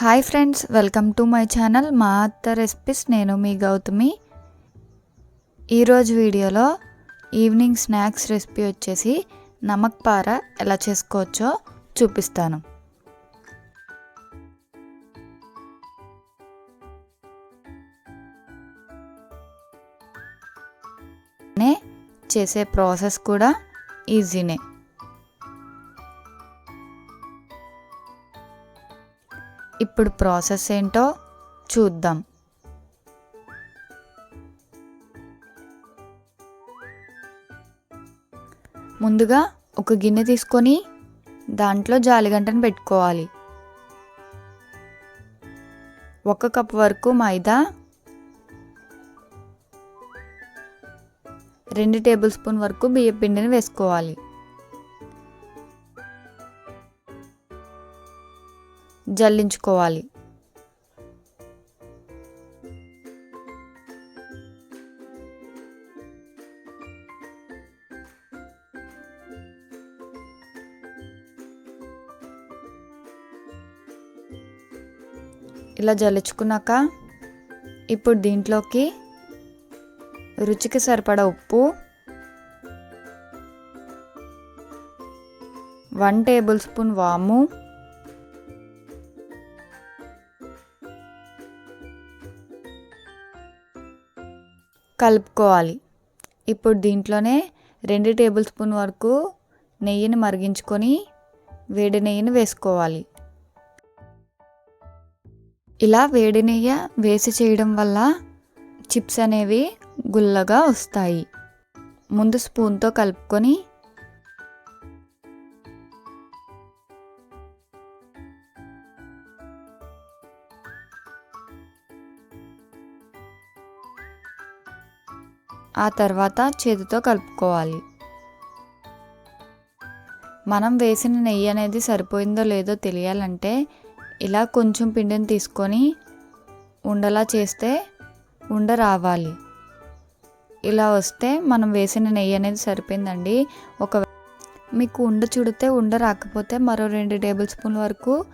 Hi friends welcome to my channel మా అత్త recipes. నేను మీ గౌతమి. ఈరోజు వీడియోలో ఈవినింగ్ స్నాక్స్ రెసిపీ వచ్చేసి నమక్ పార ఎలా చేసుకోవచ్చో చూపిస్తాను. నే చేసే ప్రాసెస్ కూడా ఈజీనే. ఇప్పుడు ప్రాసెస్ ఏంటో చూద్దాం. ముందుగా ఒక గిన్నె తీసుకొని దాంట్లో జాలిగంటను పెట్టుకోవాలి. ఒక కప్ వరకు మైదా రెండు టేబుల్ స్పూన్ వరకు బియ్య పిండిని వేసుకోవాలి. జల్లించుకోవాలి. ఇలా జల్లించుకున్నాక ఇప్పుడు దీంట్లోకి రుచికి సరిపడా ఉప్పు వన్ టేబుల్ స్పూన్ వాము కలుపుకోవాలి. ఇప్పుడు దీంట్లోనే రెండు టేబుల్ స్పూన్ వరకు నెయ్యిని మరిగించుకొని వేడి నెయ్యిని వేసుకోవాలి. ఇలా వేడి నెయ్యి వేసి చేయడం వల్ల చిప్స్ అనేవి గుల్లగా వస్తాయి. ముందు స్పూన్తో కలుపుకొని ఆ తర్వాత చేతితో కలుపుకోవాలి. మనం వేసిన నెయ్యి అనేది సరిపోయిందో లేదో తెలియాలంటే ఇలా కొంచెం పిండిని తీసుకొని ఉండలా చేస్తే ఉండ రావాలి. ఇలా వస్తే మనం వేసిన నెయ్యి అనేది సరిపోయిందండి. ఒక మీకు ఉండ చుడితే ఉండ రాకపోతే మరో రెండు టేబుల్ స్పూన్ వరకు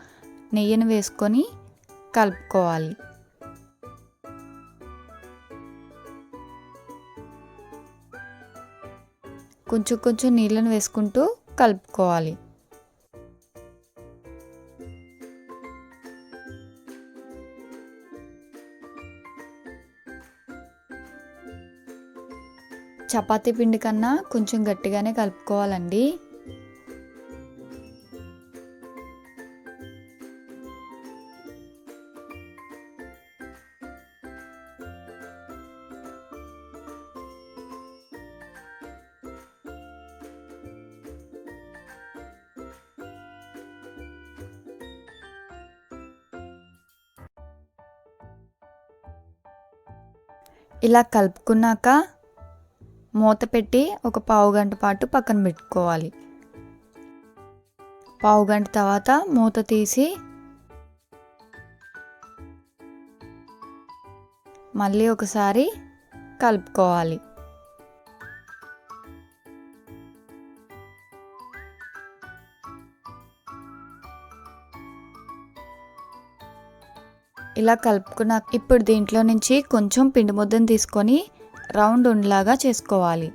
నెయ్యిని వేసుకొని కలుపుకోవాలి. కొంచెం కొంచెం నీళ్ళను వేసుకుంటూ కలుపుకోవాలి. చపాతీ పిండి కన్నా కొంచెం గట్టిగానే కలుపుకోవాలండి. ఇలా కలుపుకున్నాక మూత పెట్టి ఒక పావు గంట పాటు పక్కన పెట్టుకోవాలి. పావు గంట తర్వాత మూత తీసి మళ్ళీ ఒకసారి కలుపుకోవాలి. ఇలా కలుపుకున్న ఇప్పుడు దీంట్లో నుంచి కొంచెం పిండి ముద్దను తీసుకొని రౌండ్ ఉండలాగా చేసుకోవాలి.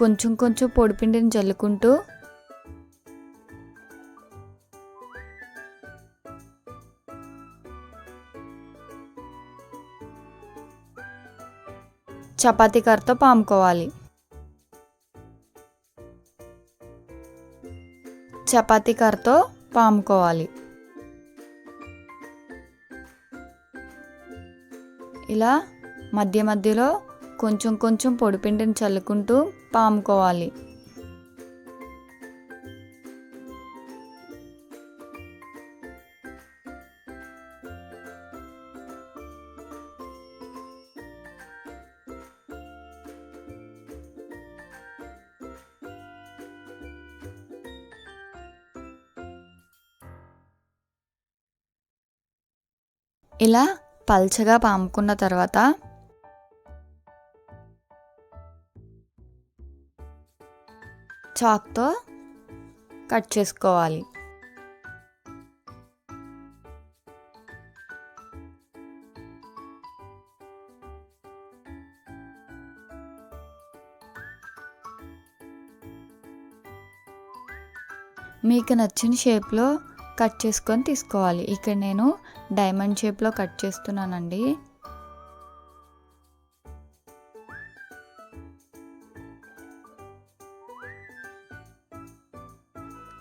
కొంచెం కొంచెం పొడిపిండిని చల్లుకుంటూ చపాతీ కర్రతో పాముకోవాలి. చపాతీ కర్రతో పాముకోవాలి. ఇలా మధ్య మధ్యలో కొంచెం కొంచెం పొడిపిండిని చల్లుకుంటూ పాముకోవాలి. ఇలా పల్చగా పాముకున్న తర్వాత చాక్తో కట్ చేసుకోవాలి. మీకు నచ్చిన షేప్లో కట్ చేసుకొని తీసుకోవాలి. ఇక్కడ నేను డైమండ్ షేప్లో కట్ చేస్తున్నానండి.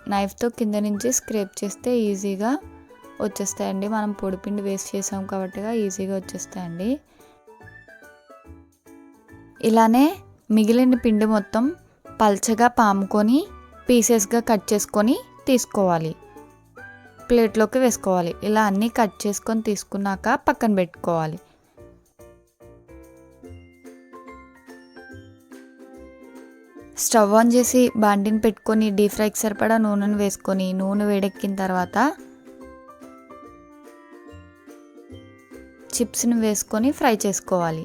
నైఫ్తో కింద నుంచి స్క్రేప్ చేస్తే ఈజీగా వచ్చేస్తాయండి. మనం పొడిపిండి వేస్ట్ చేసాం కాబట్టిగా ఈజీగా వచ్చేస్తాయండి. ఇలానే మిగిలిన పిండి మొత్తం పల్చగా పాముకొని పీసెస్గా కట్ చేసుకొని తీసుకోవాలి. ప్లేట్లోకి వేసుకోవాలి. ఇలా అన్నీ కట్ చేసుకొని తీసుకున్నాక పక్కన పెట్టుకోవాలి. స్టవ్ ఆన్ చేసి బాండిని పెట్టుకొని డీప్ ఫ్రైకి సరిపడా నూనెను వేసుకొని నూనె వేడెక్కిన తర్వాత చిప్స్ని వేసుకొని ఫ్రై చేసుకోవాలి.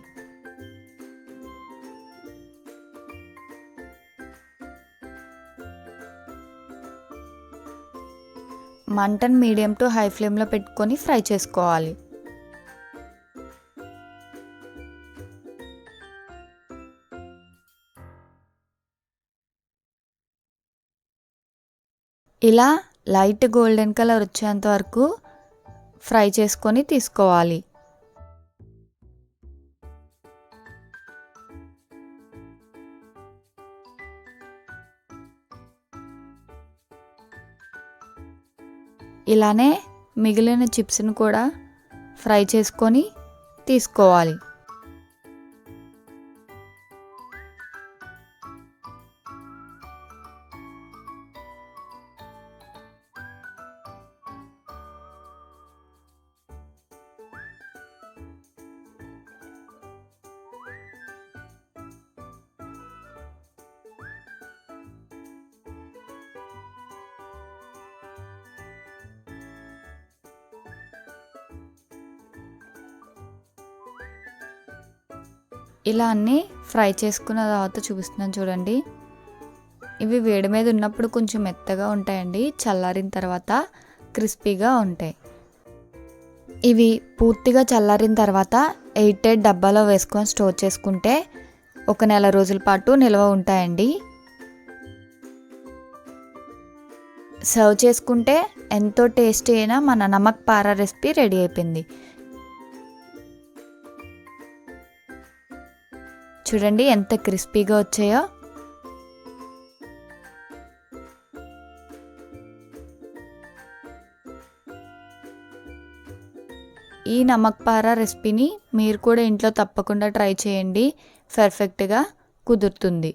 మంటను మీడియం టు హై ఫ్లేమ్లో పెట్టుకొని ఫ్రై చేసుకోవాలి. ఇలా లైట్ గోల్డెన్ కలర్ వచ్చేంత వరకు ఫ్రై చేసుకొని తీసుకోవాలి. ఇలానే మిగిలిన చిప్స్ని కూడా ఫ్రై చేసుకొని తీసుకోవాలి. ఇలా అన్నీ ఫ్రై చేసుకున్న తర్వాత చూపిస్తున్నాను చూడండి. ఇవి వేడి మీద ఉన్నప్పుడు కొంచెం మెత్తగా ఉంటాయండి. చల్లారిన తర్వాత క్రిస్పీగా ఉంటాయి. ఇవి పూర్తిగా చల్లారిన తర్వాత ఎయిట్ ఎయిట్ డబ్బాలో వేసుకొని స్టోర్ చేసుకుంటే ఒక నెల రోజుల పాటు నిల్వ ఉంటాయండి. సర్వ్ చేసుకుంటే ఎంతో టేస్టీ అయినా మన నమక్ పారా రెసిపీ రెడీ అయిపోయింది. చూడండి ఎంత క్రిస్పీగా వచ్చాయో. ఈ నమక్పార రెసిపీని మీరు కూడా ఇంట్లో తప్పకుండా ట్రై చేయండి. పర్ఫెక్ట్గా కుదురుతుంది.